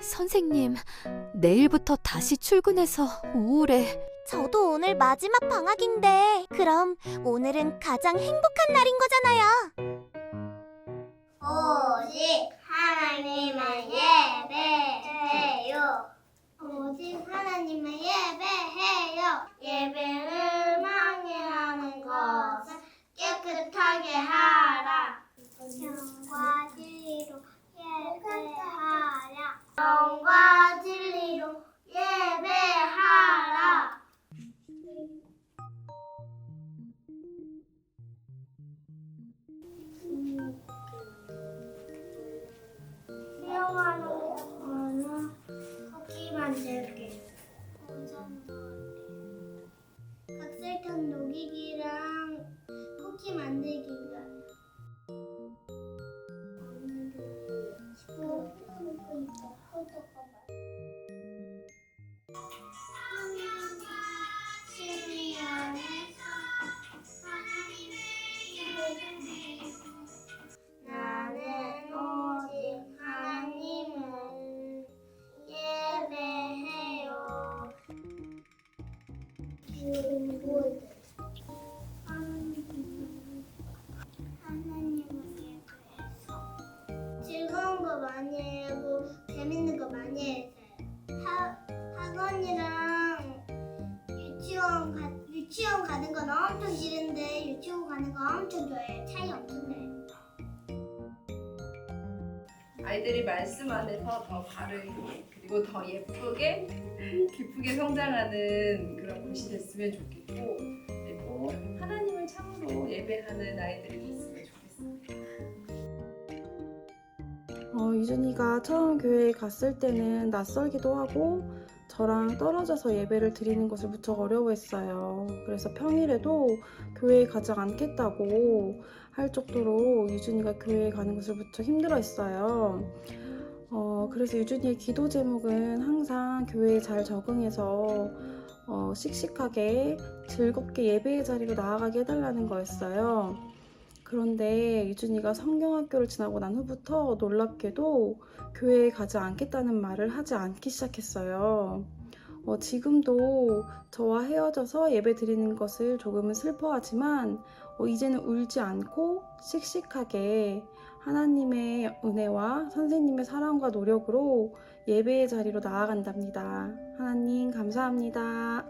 선생님, 내일부터 다시 출근해서 우울해. 저도 오늘 마지막 방학인데 그럼 오늘은 가장 행복한 날인 거잖아요. 오직 하나님을 예배해요. 오직 하나님을 예배해요. 예배 수영하는 거는 쿠키 만들기. 각설탕 녹이기랑 쿠키 만들기가. 나는 가는 거 엄청 좋아해요. 차이 엄청 나요. 아이들이 말씀 안에서 더 바르게 그리고 더 예쁘게 기쁘게 성장하는 그런 곳이 됐으면 좋겠고 그리고 하나님을 참으로 예배하는 아이들이 됐으면 좋겠습니다. 어, 유준이가 처음 교회에 갔을 때는 낯설기도 하고 저랑 떨어져서 예배를 드리는 것을 무척 어려워했어요. 그래서 평일에도 교회에 가지 않겠다고 할 정도로 유준이가 교회에 가는 것을 무척 힘들어했어요. 어, 그래서 유준이의 기도 제목은 항상 교회에 잘 적응해서 어, 씩씩하게 즐겁게 예배의 자리로 나아가게 해달라는 거였어요. 그런데 유준이가 성경학교를 지나고 난 후부터 놀랍게도 교회에 가지 않겠다는 말을 하지 않기 시작했어요. 어, 지금도 저와 헤어져서 예배 드리는 것을 조금은 슬퍼하지만 어, 이제는 울지 않고 씩씩하게 하나님의 은혜와 선생님의 사랑과 노력으로 예배의 자리로 나아간답니다. 하나님 감사합니다.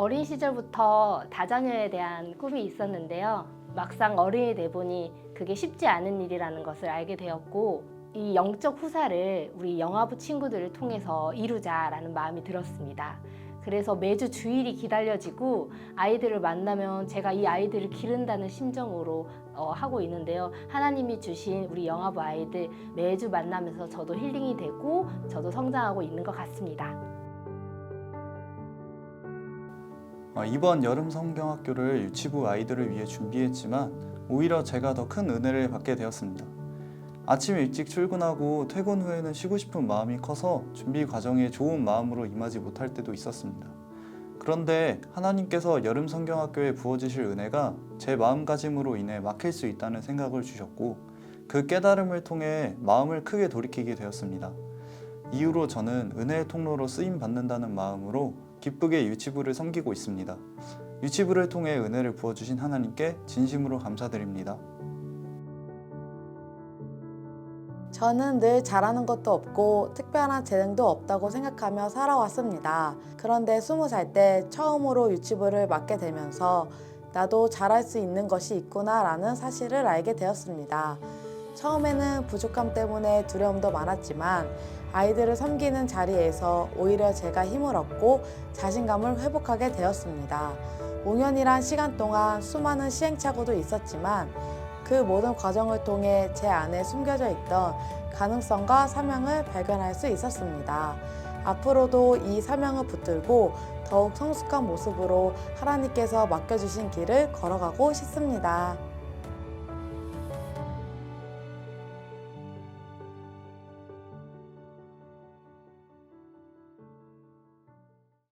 어린 시절부터 다자녀에 대한 꿈이 있었는데요. 막상 어른이 돼 보니 그게 쉽지 않은 일이라는 것을 알게 되었고, 이 영적 후사를 우리 영화부 친구들을 통해서 이루자라는 마음이 들었습니다. 그래서 매주 주일이 기다려지고 아이들을 만나면 제가 이 아이들을 기른다는 심정으로 어, 하고 있는데요. 하나님이 주신 우리 영화부 아이들 매주 만나면서 저도 힐링이 되고 저도 성장하고 있는 것 같습니다. 이번 여름 성경학교를 유치부 아이들을 위해 준비했지만 오히려 제가 더 큰 은혜를 받게 되었습니다. 아침 일찍 출근하고 퇴근 후에는 쉬고 싶은 마음이 커서 준비 과정에 좋은 마음으로 임하지 못할 때도 있었습니다. 그런데 하나님께서 여름 성경학교에 부어주실 은혜가 제 마음가짐으로 인해 막힐 수 있다는 생각을 주셨고 그 깨달음을 통해 마음을 크게 돌이키게 되었습니다. 이후로 저는 은혜의 통로로 쓰임 받는다는 마음으로 기쁘게 유치부를 섬기고 있습니다. 유치부를 통해 은혜를 부어주신 하나님께 진심으로 감사드립니다. 저는 늘 잘하는 것도 없고 특별한 재능도 없다고 생각하며 살아왔습니다. 그런데 스무 살때 처음으로 유치부를 맡게 되면서 나도 잘할 수 있는 것이 있구나라는 사실을 알게 되었습니다. 처음에는 부족함 때문에 두려움도 많았지만 아이들을 섬기는 자리에서 오히려 제가 힘을 얻고 자신감을 회복하게 되었습니다. 5년이란 시간 동안 수많은 시행착오도 있었지만 그 모든 과정을 통해 제 안에 숨겨져 있던 가능성과 사명을 발견할 수 있었습니다. 앞으로도 이 사명을 붙들고 더욱 성숙한 모습으로 하나님께서 맡겨주신 길을 걸어가고 싶습니다.